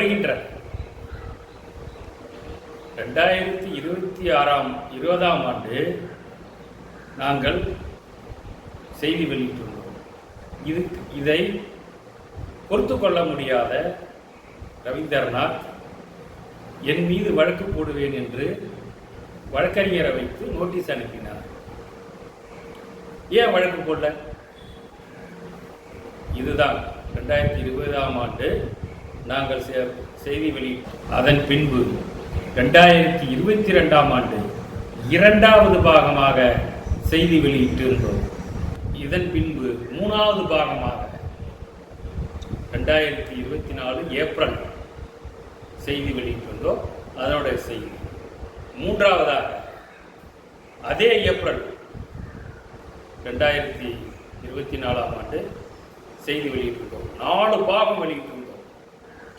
வருகின்றது ரெண்டாயிரத்தி இருபத்தி ஆறாம் இருபதாம் ஆண்டு நாங்கள் செய்தி வெளியிட்டுள்ளோம். இது இதை பொறுத்து கொள்ள முடியாத ரவீந்திரநாத் என் மீது வழக்கு போடுவேன் என்று வழக்கறிஞரை வைத்து நோட்டீஸ் அனுப்பினார். ஏன் வழக்கு போடல? இதுதான். ரெண்டாயிரத்தி இருபதாம் ஆண்டு நாங்கள் செ- செய்தி வெளியிட்டோம் அதன் பின்பு ரெண்டாயிரத்தி இருபத்தி ரெண்டாம் ஆண்டு இரண்டாவது பாகமாக செய்தி வெளியிட்டிருந்தோம். இதன் பின்பு மூணாவது பாகமாக ரெண்டாயிரத்தி இருபத்தி நாலு ஏப்ரல் செய்தி வெளியிட்டிருந்தோம். அதனுடைய செய்தி மூன்றாவதாக அதே ஏப்ரல் ரெண்டாயிரத்தி இருபத்தி நாலாம் ஆண்டு செய்தி வெளியிட்டிருந்தோம். நாலு பாகம் வெளியிட்டிருந்தோம்.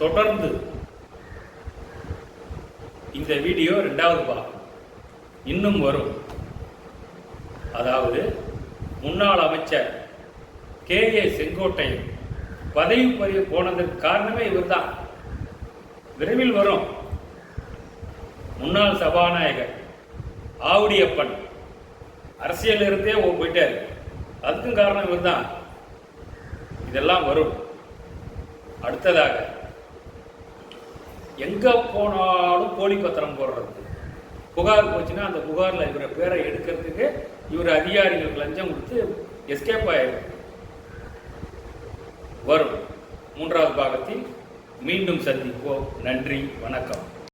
தொடர்ந்து இந்த வீடியோ ரெண்டாவது பாகம் இன்னும் வரும். அதாவது முன்னாள் அமைச்சர் கே. ஏ. செங்கோட்டையன் பதவி பறிய போனதற்கு காரணமே இவர்தான். விரைவில் வரும். முன்னாள் சபாநாயகர் ஆவுடியப்பன் அரசியல் இருந்தே ஓ அதுக்கும் காரணம் இவர் தான் இதெல்லாம் வரும். அடுத்ததாக எங்கே போனாலும் போலி பத்திரம் போடுறது. புகார் போச்சுன்னா அந்த புகாரில் இவரை பேரை எடுக்கிறதுக்கு இவர் அதிகாரிகளுக்கு லஞ்சம் கொடுத்து எஸ்கேப் ஆயிடும் வரும். மூன்றாவது பாகத்தில் மீண்டும் சந்திப்போம். நன்றி. வணக்கம்.